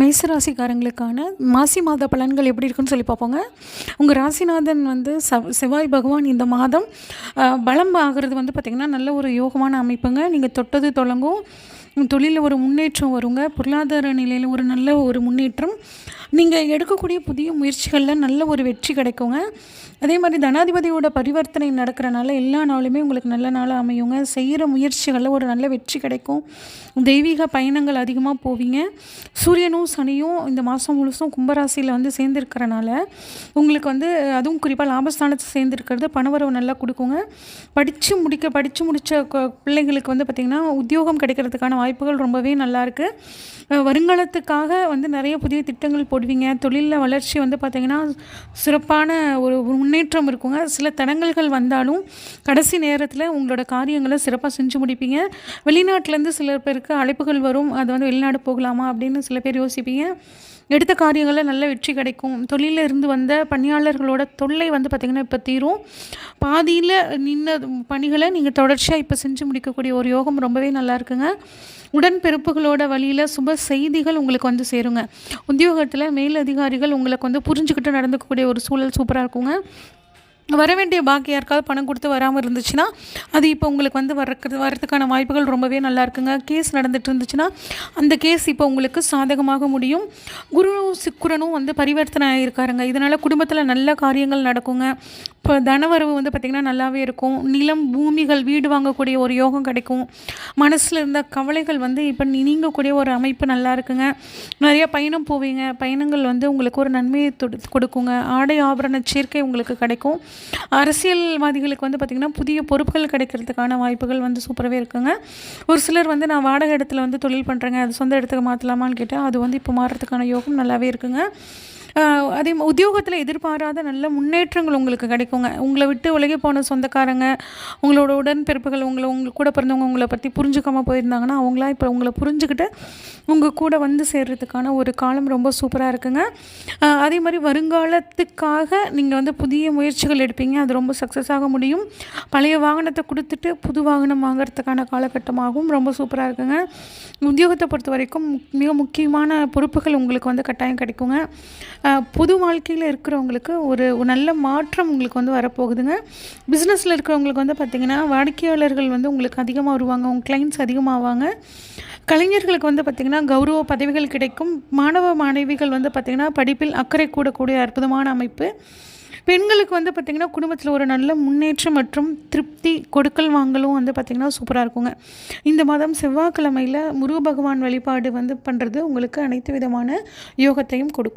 மேசராசிக்காரங்களுக்கான மாசி மாத பலன்கள் எப்படி இருக்குன்னு சொல்லி பார்ப்போங்க. உங்கள் ராசிநாதன் வந்து சவ் செவ்வாய் பகவான் இந்த மாதம் பலம் ஆகிறது வந்து பார்த்திங்கன்னா நல்ல ஒரு யோகமான அமைப்புங்க. நீங்கள் தொட்டது தொடங்கும். தொழிலில் ஒரு முன்னேற்றம் வருங்க. பொருளாதார நிலையில் ஒரு நல்ல ஒரு முன்னேற்றம். நீங்கள் எடுக்கக்கூடிய புதிய முயற்சிகளில் நல்ல ஒரு வெற்றி கிடைக்குங்க. அதே மாதிரி தனாதிபதியோட பரிவர்த்தனை நடக்கிறனால எல்லா நாளுமே உங்களுக்கு நல்ல நாளாக அமையுங்க. செய்கிற முயற்சிகளில் ஒரு நல்ல வெற்றி கிடைக்கும். தெய்வீக பயணங்கள் அதிகமாக போவீங்க. சூரியனும் சனியும் இந்த மாதம் முழுசும் கும்பராசியில் வந்து சேர்ந்துருக்கிறனால உங்களுக்கு வந்து அதுவும் குறிப்பாக லாபஸ்தானத்தை சேர்ந்துருக்கிறது பணவரவு நல்லா கொடுக்குங்க. படித்து முடிக்க படித்து முடித்த பிள்ளைங்களுக்கு வந்து பார்த்திங்கன்னா உத்தியோகம் கிடைக்கிறதுக்கான வாய்ப்புகள் ரொம்பவே நல்லாயிருக்கு வருங்காலத்துக்காக வந்து நிறைய புதிய திட்டங்கள் போடுவீங்க. தொழிலில் வளர்ச்சி வந்து பார்த்திங்கன்னா சிறப்பான ஒரு ஒரு முன்னேற்றம் இருக்குங்க. சில தடங்கல்கள் வந்தாலும் கடைசி நேரத்தில் உங்களோட காரியங்களை சிறப்பாக செஞ்சு முடிப்பீங்க. வெளிநாட்டிலேருந்து சில பேருக்கு அழைப்புகள் வரும். அது வந்து வெளிநாடு போகலாமா அப்படின்னு சில பேர் யோசிப்பீங்க. எடுத்த காரியங்களில் நல்ல வெற்றி கிடைக்கும். தொழிலில் இருந்து வந்த பணியாளர்களோட தொல்லை வந்து பார்த்திங்கன்னா இப்போ தீரும். பாதியில் நின்ன பணிகளை நீங்கள் தொடர்ச்சியாக இப்போ செஞ்சு முடிக்கக்கூடிய ஒரு யோகம் ரொம்பவே நல்லா இருக்குங்க. உடன்பிறப்புகளோட வழியில் சுப செய்திகள் உங்களுக்கு வந்து சேருங்க. உத்தியோகத்தில் மேல் அதிகாரிகள் உங்களுக்கு வந்து புரிஞ்சுக்கிட்டு நடந்துக்கக்கூடிய ஒரு சூழல் சூப்பராக இருக்குங்க. வர வேண்டிய பாக்கி யாருக்காவது பணம் கொடுத்து வராமல் இருந்துச்சுன்னா அது இப்போ உங்களுக்கு வந்து வரக்கிறது வரதுக்கான வாய்ப்புகள் ரொம்பவே நல்லா இருக்குங்க. கேஸ் நடந்துட்டு இருந்துச்சுன்னா அந்த கேஸ் இப்போ உங்களுக்கு சாதகமாக முடியும். குரு சுக்குரனும் வந்து பரிவர்த்தனை ஆகியிருக்காருங்க இதனால் குடும்பத்தில் நல்ல காரியங்கள் நடக்குங்க. இப்போ தனவரவு வந்து பார்த்திங்கன்னா நல்லாவே இருக்கும். நிலம் பூமிகள் வீடு வாங்கக்கூடிய ஒரு யோகம் கிடைக்கும். மனசில் இருந்த கவலைகள் வந்து இப்போ நீங்கக்கூடிய ஒரு அமைப்பு நல்லா இருக்குங்க. நிறைய பயணம் போவீங்க. பயணங்கள் வந்து உங்களுக்கு ஒரு நன்மையை தொடு கொடுக்குங்க. ஆடை ஆபரண சேர்க்கை உங்களுக்கு கிடைக்கும். அரசியல்வாதிகளுக்கு வந்து பார்த்திங்கன்னா புதிய பொறுப்புகள் கிடைக்கிறதுக்கான வாய்ப்புகள் வந்து சூப்பராகவே இருக்குங்க. ஒரு சிலர் வந்து நான் வாடகை இடத்துல வந்து தொழில் பண்ணுறேங்க அது சொந்த இடத்துக்கு மாற்றலாமான்னு கேட்டால் அது வந்து இப்போ மாறுறதுக்கான யோகம் நல்லாவே இருக்குங்க. அதே உத்தியோகத்தில் எதிர்பாராத நல்ல முன்னேற்றங்கள் உங்களுக்கு கிடைக்குங்க. உங்களை விட்டு உலகி போன சொந்தக்காரங்க உங்களோட உடன்பிறப்புகள் உங்களை உங்களுக்கு கூட பிறந்தவங்க உங்களை பற்றி புரிஞ்சுக்காமல் போயிருந்தாங்கன்னா அவங்களா இப்போ உங்களை புரிஞ்சுக்கிட்டு உங்கள் கூட வந்து சேர்கிறதுக்கான ஒரு காலம் ரொம்ப சூப்பராக இருக்குங்க. அதே மாதிரி வருங்காலத்துக்காக நீங்கள் வந்து புதிய முயற்சிகள் எடுப்பீங்க. அது ரொம்ப சக்ஸஸ் ஆக முடியும். பழைய வாகனத்தை கொடுத்துட்டு புது வாகனம் வாங்குறதுக்கான காலகட்டமாகவும் ரொம்ப சூப்பராக இருக்குங்க. உத்தியோகத்தை பொறுத்த வரைக்கும் மிக முக்கியமான பொறுப்புகள் உங்களுக்கு வந்து கட்டாயம் கிடைக்குங்க. புது பொது வாழ்க்கையில் இருக்கிறவங்களுக்கு ஒரு நல்ல மாற்றம் உங்களுக்கு வந்து வரப்போகுதுங்க. பிஸ்னஸில் இருக்கிறவங்களுக்கு வந்து பார்த்திங்கன்னா வாடிக்கையாளர்கள் வந்து உங்களுக்கு அதிகமாக வருவாங்க. உங்கள் கிளைண்ட்ஸ் அதிகமாவாங்க. கலைஞர்களுக்கு வந்து பார்த்திங்கன்னா கௌரவ பதவிகள் கிடைக்கும். மாணவ மாணவிகள் வந்து பார்த்திங்கன்னா படிப்பில் அக்கறை கூடக்கூடிய அற்புதமான அமைப்பு. பெண்களுக்கு வந்து பார்த்திங்கன்னா குடும்பத்தில் ஒரு நல்ல முன்னேற்றம் மற்றும் திருப்தி கொடுக்கல் வாங்கலும் வந்து பார்த்திங்கன்னா சூப்பராக இருக்குங்க. இந்த மாதம் செவ்வாய்க்கிழமையில் முருக பகவான் வழிபாடு வந்து பண்ணுறது உங்களுக்கு அனைத்து விதமான யோகத்தையும் கொடுக்கும்.